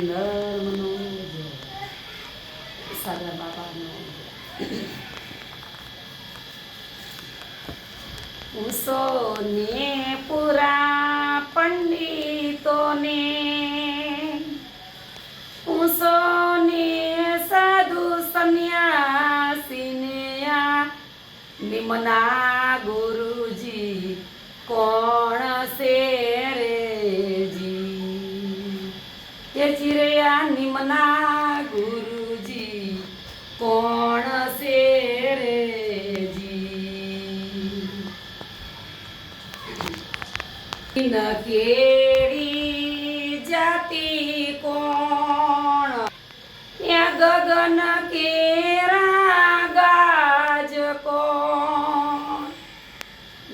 ધર્મનો જય સાગર બાબાનો ઉસોને પુરા પંડિતોને ઉસોને સાધુ સંન્યાસીને નિમના ગુરુજી એ ચિરયા નિમના ગુરુજી, કોણ છે રે જી? કેરી જાતિ કોણ? ગગન કેરા ગાજ કોણ?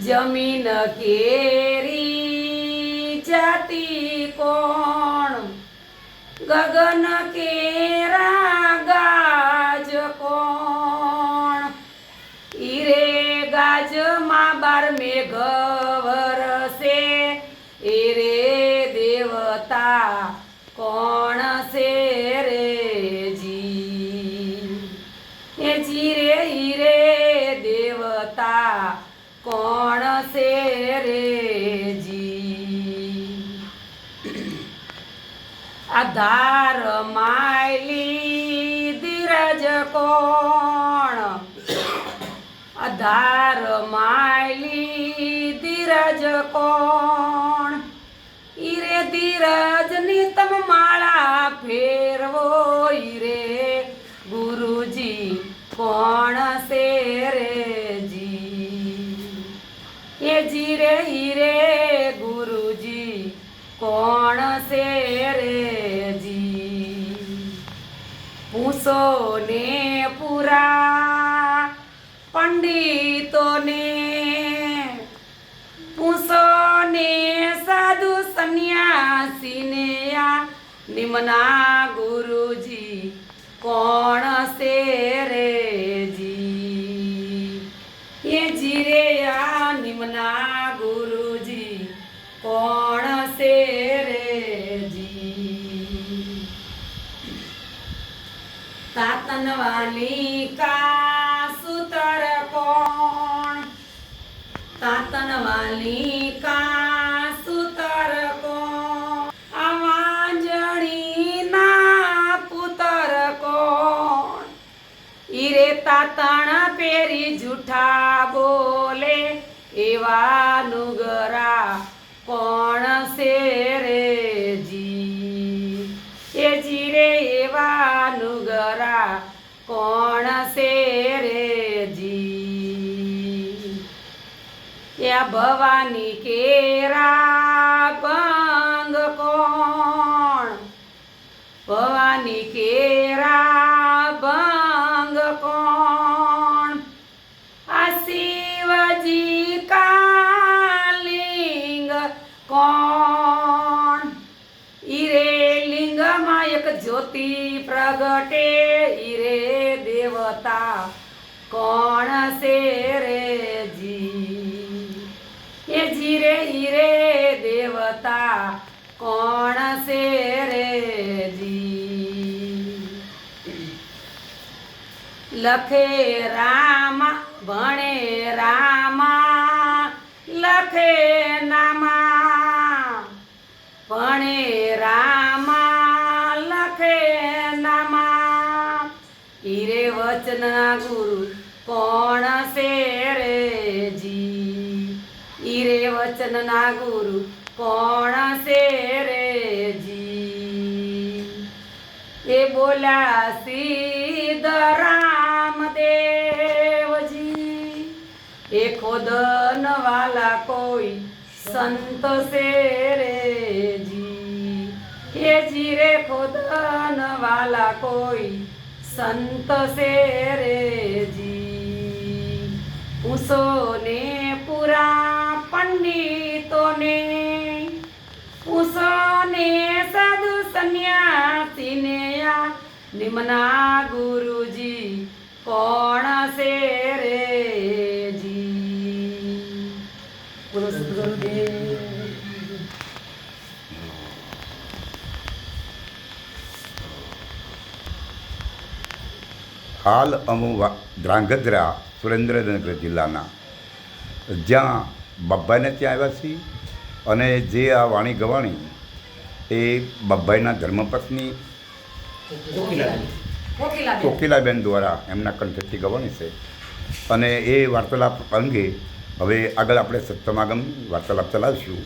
જમીન કેરી જાતિ કોણ? ગગન કેરા ગાજ કોણ? ઈરે ગાજમાં બાર મેઘ વરસે ઈરે દેવતા કોણ છે રે જી? એ જીરે ઈરે દેવતા કોણ છે રે આધાર માયલી ધીરજ કોણ? આધાર માયલી ધીરજ કોણ? ઈરે ધીરજની તમ માળા ફેરવો, ઈરે ગુરુજી કોણ છે રે જી એ જીરે હીરે પૂછો પૂરા પંડિતોને પૂછો ને સાધુ સંન્યાસીને આ નિમના ગુરુજી કોણ તાતનવાલી સુતર કોણ? તાતનવાલી કા સુતર પુતર કોણ? ઈરે તાતણ પેરી જૂઠા બોલે, એવા નુગરા ભવાની કેરા ભંગ કોણ? ભવાની કેરા ભંગ કોણ? આ શિવજી કાલિંગ કોણ? ઈરે લિંગમાં એક જ્યોતિ પ્રગટે, ઈરે દેવતા કોણ છે લખે રામા, ભણે રામા લખે નામા, ભણે રામા લખે નામા. હીરે વચના ગુરુ કોણ શેરે જી? હીરે વચનના ગુરુ કોણ શેરે જી? એ બોલ્યા, સિદ્ધ એ વાલા કોઈ સંત સે રે જી? એ જીરે ખોદન વાલા કોઈ સંત સે રે જી? પૂછો ને પુરા પંડિતોને પૂછો ને સાધુ સંન્યાસીને આ નિમના ગુરુજી કોણ છે રે જી બોલો સદગુરુદેવ હાલ અમુ ધ્રાંગધ્રા સુરેન્દ્રનગર જિલ્લાના. જ્યાં બાબાઈને ત્યાં આવ્યા છીએ અને જે આ વાણી ગવાણી એ બાબાઈના ધર્મપત્ની કોકિલાબેન દ્વારા એમના કંઠથી ગવાણી છે. અને એ વાર્તાલાપ અંગે હવે આગળ આપણે સત્તમાગમ વાર્તાલાપ ચલાવીશું.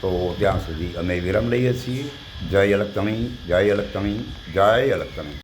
તો ત્યાં સુધી અમે વિરામ લઈએ છીએ. જય અલગતણી જય અલગતણી જય અલગતણી.